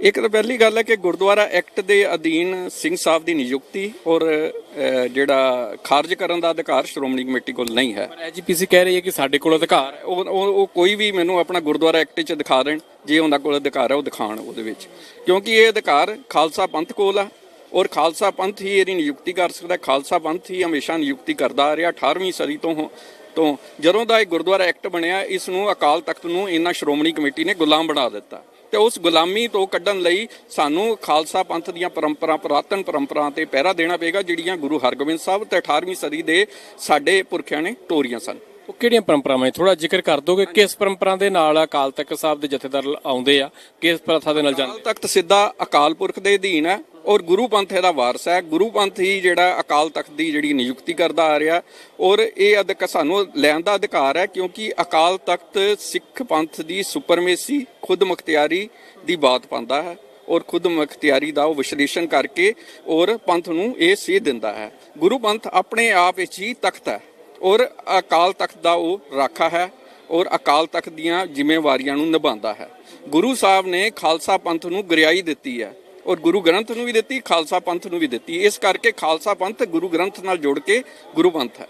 ਇੱਕ ਤਾਂ ਪਹਿਲੀ ਗੱਲ ਹੈ ਕਿ ਗੁਰਦੁਆਰਾ ਐਕਟ ਦੇ ਅਧੀਨ ਸਿੰਘ ਸਾਹਿਬ ਦੀ ਨਿਯੁਕਤੀ ਔਰ ਜਿਹੜਾ ਖਾਰਜ ਕਰਨ ਦਾ ਅਧਿਕਾਰ ਸ਼੍ਰੋਮਣੀ ਕਮੇਟੀ ਕੋਲ ਨਹੀਂ ਹੈ। ਪਰ ਐਜੀਪੀਸੀ ਕਹਿ ਰਹੀ ਹੈ ਕਿ ਸਾਡੇ ਕੋਲ ਅਧਿਕਾਰ ਹੈ। ਉਹ ਉਹ ਉਹ ਕੋਈ ਵੀ ਮੈਨੂੰ ਆਪਣਾ ਗੁਰਦੁਆਰਾ ਐਕਟ 'ਚ ਦਿਖਾ ਦੇਣ, ਜੇ ਉਹਨਾਂ ਕੋਲ ਅਧਿਕਾਰ ਹੈ, ਉਹ ਦਿਖਾਣ ਉਹਦੇ ਵਿੱਚ। ਕਿਉਂਕਿ ਇਹ ਅਧਿਕਾਰ ਖਾਲਸਾ ਪੰਥ ਕੋਲ ਆ ਔਰ ਖਾਲਸਾ ਪੰਥ ਹੀ ਇਹਦੀ ਨਿਯੁਕਤੀ ਕਰ ਸਕਦਾ ਖਾਲਸਾ ਪੰਥ ਹੀ ਹਮੇਸ਼ਾ ਨਿਯੁਕਤੀ ਕਰਦਾ ਆ ਰਿਹਾ। 18ਵੀਂ ਸਦੀ ਤੋਂ ਤੋਂ ਜਦੋਂ ਦਾ ਇਹ ਗੁਰਦੁਆਰਾ ਐਕਟ ਬਣਿਆ, ਇਸ ਨੂੰ ਅਕਾਲ ਤਖਤ ਨੂੰ ਇਹਨਾਂ ਸ਼੍ਰੋਮਣੀ ਕਮੇਟੀ ਨੇ ਗੁਲਾਮ ਬਣਾ ਦਿੱਤਾ। ਤੇ ਉਸ ਗੁਲਾਮੀ ਤੋਂ ਕੱਢਣ ਲਈ ਸਾਨੂੰ ਖਾਲਸਾ ਪੰਥ ਦੀਆਂ ਪਰੰਪਰਾ ਪੁਰਾਤਨ ਪਰੰਪਰਾ ਤੇ ਪਹਿਰਾ ਦੇਣਾ ਪਏਗਾ ਜਿਹੜੀਆਂ ਗੁਰੂ ਹਰਗੋਬਿੰਦ ਸਾਹਿਬ ਤੇ 18ਵੀਂ ਸਦੀ ਦੇ ਸਾਡੇ ਪੁਰਖਿਆਂ ਨੇ ਤੋਰੀਆਂ ਸਨ। ਉਹ ਕਿਹੜੀਆਂ ਪਰੰਪਰਾਵਾਂ ਥੋੜਾ ਜ਼ਿਕਰ ਕਰ ਦੋਗੇ ਕਿਸ ਪਰੰਪਰਾ ਦੇ ਨਾਲ ਅਕਾਲ ਤਖਤ ਸਾਹਿਬ ਦੇ ਜਥੇਦਾਰ ਆਉਂਦੇ ਆ? ਕਿਸ ਪ੍ਰਥਾ ਦੇ ਨਾਲ ਅਕਾਲ ਜਾਂਦੇ ਤਖਤ ਸਿੱਧਾ ਅਕਾਲ ਪੁਰਖ ਦੇ ਅਧੀਨ ਹੈ। ਔਰ ਗੁਰੂ ਪੰਥ ਇਹਦਾ ਵਾਰਸ ਹੈ। ਗੁਰੂ ਪੰਥ ਹੀ ਜਿਹੜਾ ਅਕਾਲ ਤਖਤ ਦੀ ਜਿਹੜੀ ਨਿਯੁਕਤੀ ਕਰਦਾ ਆ ਰਿਹਾ ਔਰ ਇਹ ਅਧਿਕ, ਸਾਨੂੰ ਲੈਣ ਦਾ ਅਧਿਕਾਰ ਹੈ ਕਿਉਂਕਿ ਅਕਾਲ ਤਖਤ ਸਿੱਖ ਪੰਥ ਦੀ ਸੁਪਰਮੇਸੀ, ਖੁਦ ਮੁਖਤਿਆਰੀ ਦੀ ਬਾਤ ਪਾਉਂਦਾ ਹੈ ਔਰ ਖੁਦ ਮੁਖਤਿਆਰੀ ਦਾ ਉਹ ਵਿਸ਼ਲੇਸ਼ਣ ਕਰਕੇ ਔਰ ਪੰਥ ਨੂੰ ਇਹ ਸੇਧ ਦਿੰਦਾ ਹੈ। ਗੁਰੂ ਪੰਥ ਆਪਣੇ ਆਪ ਵਿੱਚ ਹੀ ਤਖਤ ਹੈ ਔਰ ਅਕਾਲ ਤਖਤ ਦਾ ਉਹ ਰਾਖਾ ਹੈ ਔਰ ਅਕਾਲ ਤਖਤ ਦੀਆਂ ਜ਼ਿੰਮੇਵਾਰੀਆਂ ਨੂੰ ਨਿਭਾਉਂਦਾ ਹੈ। ਗੁਰੂ ਸਾਹਿਬ ਨੇ ਖਾਲਸਾ ਪੰਥ ਨੂੰ ਗੁਰਿਆਈ ਦਿੱਤੀ ਹੈ ਔਰ ਗੁਰੂ ਗ੍ਰੰਥ ਨੂੰ ਵੀ ਦਿੱਤੀ, ਖਾਲਸਾ ਪੰਥ ਨੂੰ ਵੀ ਦਿੱਤੀ। ਇਸ ਕਰਕੇ ਖਾਲਸਾ ਪੰਥ ਗੁਰੂ ਗ੍ਰੰਥ ਨਾਲ ਜੋੜ ਕੇ ਗੁਰੂ ਪੰਥ ਹੈ।